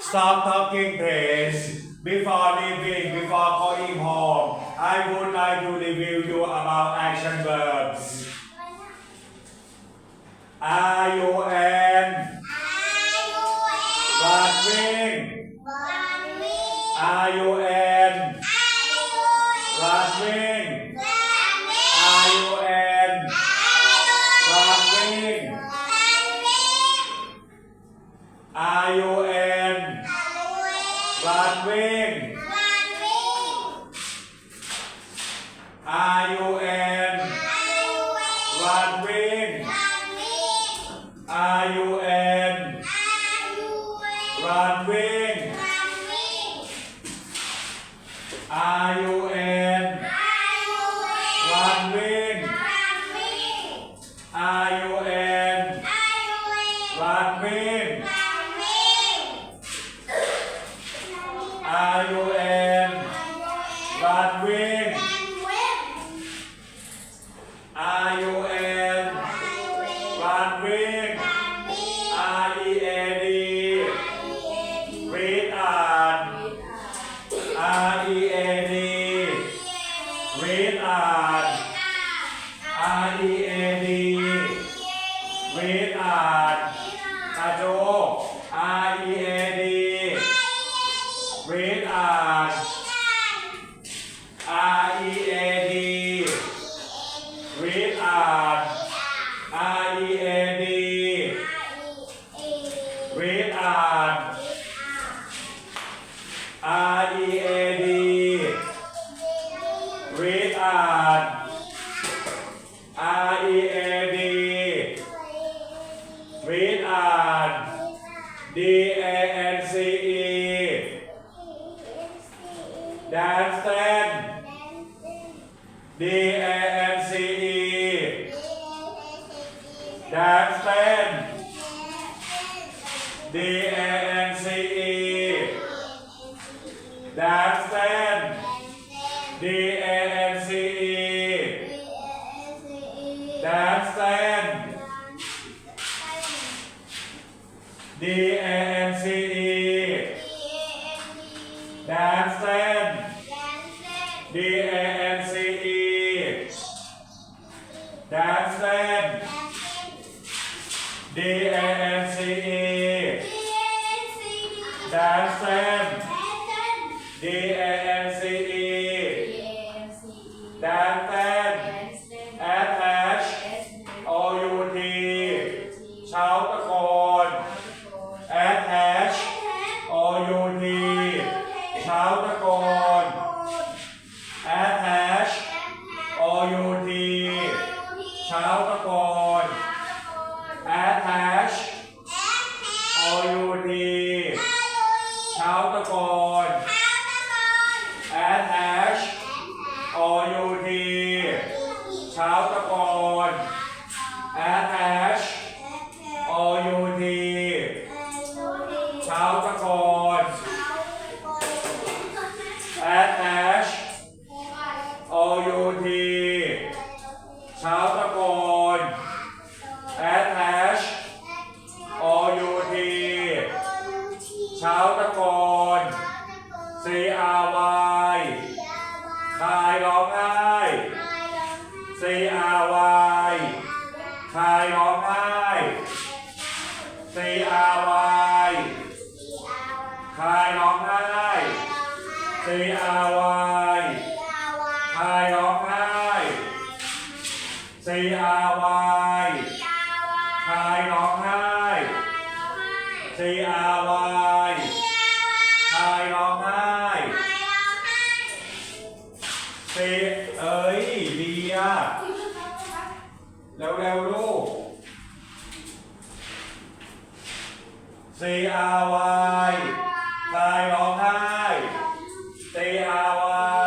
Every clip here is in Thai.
Stop talking, please. Before leaving, before going home, I would like to review you about action verbs. Are? What? What? Gladwin. Gladwin. Are you N. D A N C E. Dansen D A N C E. Dansen D A N C E. Dansen D A ายร้องไห้ตีอาวายคายร้องไห้ตีอาวายคายร้องไห้ตีอาวายคายร้องไห้ตเอ้ยเดียเร็วแล้วลูก C R Y ไลายร้องไห้ตีอาวา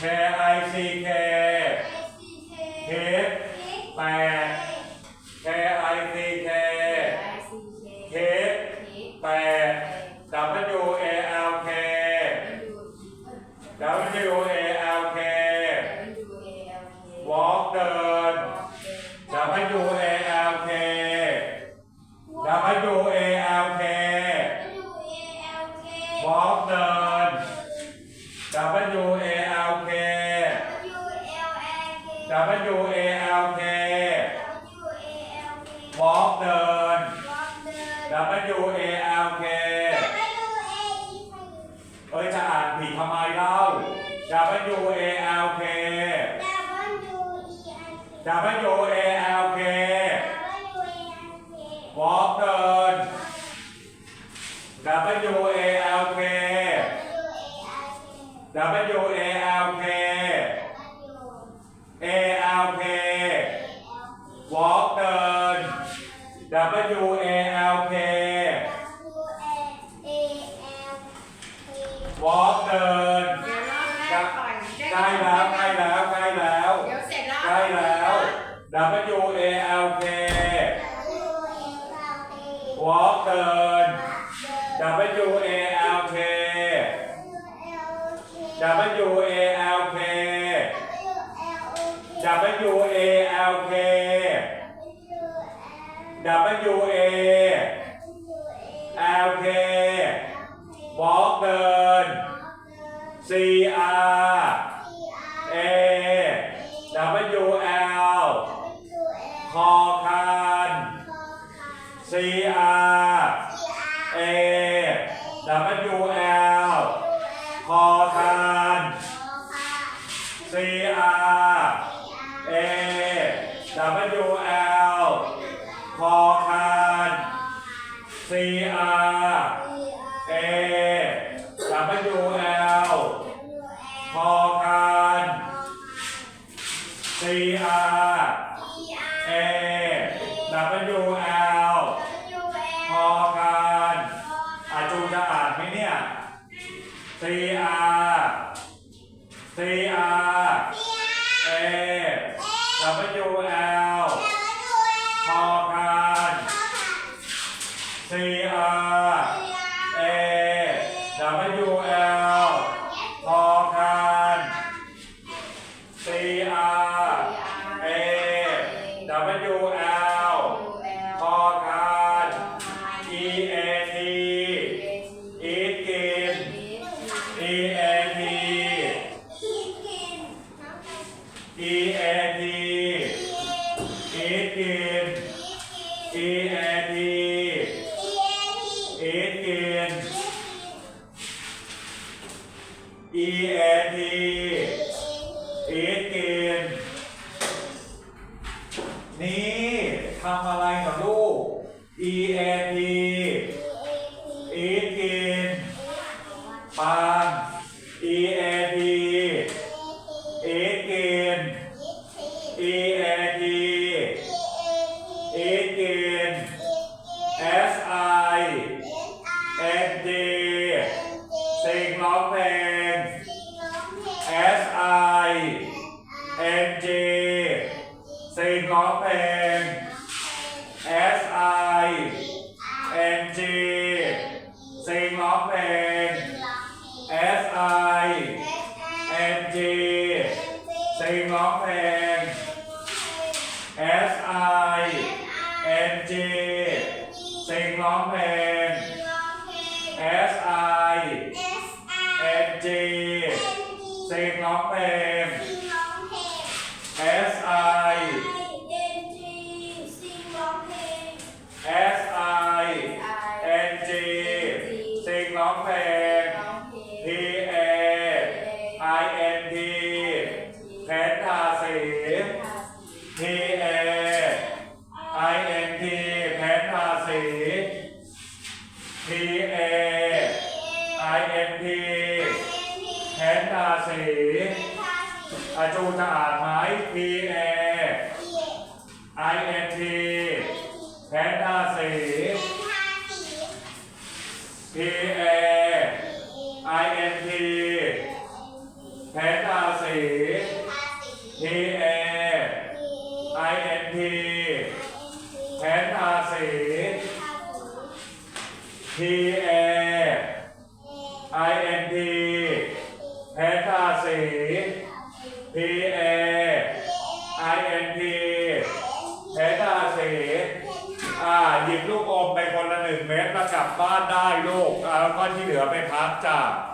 K I C K K ค้แปด เล่า W A L K W A L K วอล์กเดิน W A L K W A L K A L K วอล์กเดิน W A L K W A L K W A L K W A L K วอล์กเดิน C R A W L คอคาน C R A W L คอ W L คอคาน C R A W พโยอา เพลงร้องเพลง S I N G ซิงร้องเพลง อาจูจะอ่านไหม P A I N T แพนทาสี P A I N T แพนทาสี P A I N T แพนทาสี P A I N T แพนทาสี P A I N T แพนทาสี อ่าหยิบลู กอมไปคนละหนึ่งเม็ดแล้วกลับบ้านได้ลูกแล้วก็ที่เหลือไปพักจ้า